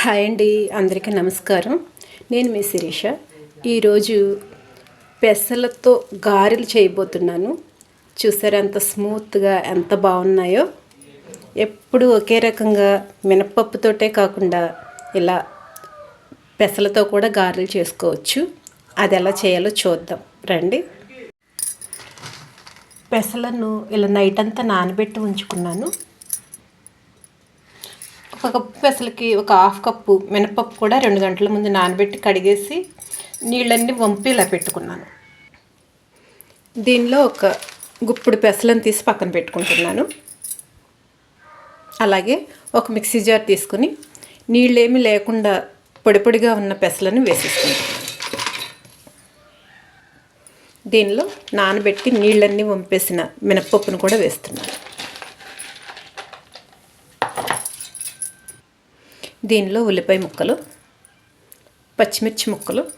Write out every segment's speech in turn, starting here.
Hi అండి అందరికీ నమస్కారం. నేను మీ శిరీష. ఈరోజు పెసలతో గారెలు చేయబోతున్నాను. చూసారా ఎంత స్మూత్గా ఎంత బాగున్నాయో. ఎప్పుడు ఒకే రకంగా మినపప్పుతోటే కాకుండా ఇలా పెసలతో కూడా గారెలు చేసుకోవచ్చు. అది ఎలా చేయాలో చూద్దాం. రండి. పెసలను ఇలా నైట్ అంతా నానబెట్టి ఉంచుకున్నాను. ఒక కప్పు పెసలకి ఒక హాఫ్ కప్పు మినపప్పు కూడా రెండు గంటల ముందు నానబెట్టి కడిగేసి నీళ్ళన్నీ వంపి ఇలా పెట్టుకున్నాను. దీనిలో ఒక గుప్పుడు పెసలను తీసి పక్కన పెట్టుకుంటున్నాను. అలాగే ఒక మిక్సీ జార్ తీసుకుని నీళ్ళేమీ లేకుండా పొడి పొడిగా ఉన్న పెసలను వేసేసుకుంటాను దీనిలో నానబెట్టి నీళ్ళన్నీ వంపేసిన మినపప్పును కూడా వేస్తున్నాను. దీనిలో ఉల్లిపాయ ముక్కలు పచ్చిమిర్చి ముక్కలు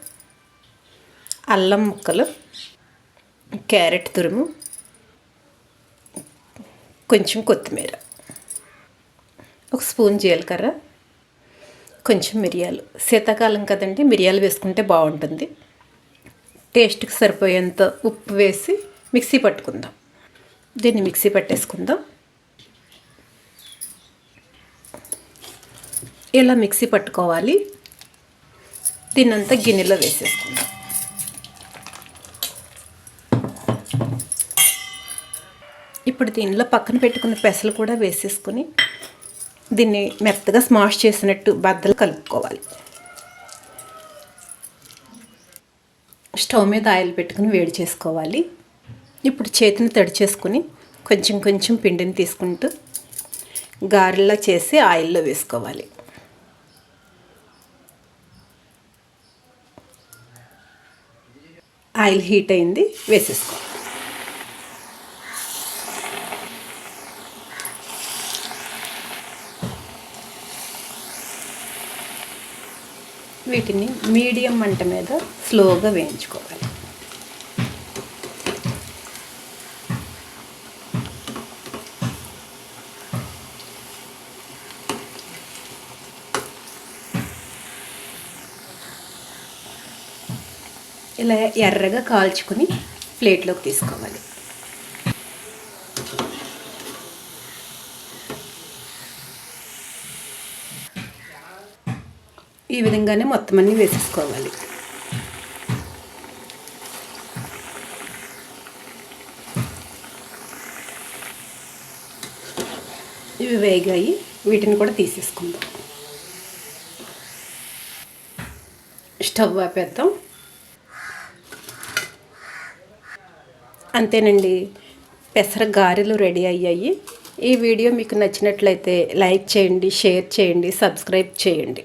అల్లం ముక్కలు క్యారెట్ తురుము కొంచెం కొత్తిమీర ఒక స్పూన్ జీలకర్ర కొంచెం మిరియాలు. శీతాకాలం కదండి మిరియాలు వేసుకుంటే బాగుంటుంది. టేస్ట్కి సరిపోయేంత ఉప్పు వేసి మిక్సీ పట్టుకుందాం. దీన్ని మిక్సీ పట్టేసుకుందాం. ఇలా మిక్సీ పట్టుకోవాలి? దీన్నంతా గిన్నెలో వేసేసుకుందాం. ఇప్పుడు దీనిలో పక్కన పెట్టుకున్న పెసలు కూడా వేసేసుకొని దీన్ని మెత్తగా స్మాష్ చేసినట్టు బద్దలు కలుపుకోవాలి. స్టవ్ మీద ఆయిల్ పెట్టుకుని వేడి చేసుకోవాలి. ఇప్పుడు చేతిని తడి చేసుకుని కొంచెం కొంచెం పిండిని తీసుకుంటూ గారెలా చేసి ఆయిల్లో వేసుకోవాలి. ఆయిల్ హీట్ అయింది వేసేసుకో. వీటిని మీడియం మంట మీద స్లోగా వేయించుకోవాలి. ఇలా ఎర్రగా కాల్చుకుని ప్లేట్లోకి తీసుకోవాలి. ఈ విధంగానే మొత్తం అన్నీ వేసేసుకోవాలి. ఇవి వేగాయి వీటిని కూడా తీసేసుకుందాం. స్టవ్ ఆపేద్దాం. అంతేనండి. పెసర గారెలు రెడీ అయ్యాయి. ఈ వీడియో మీకు నచ్చినట్లయితే లైక్ చేయండి షేర్ చేయండి సబ్స్క్రైబ్ చేయండి.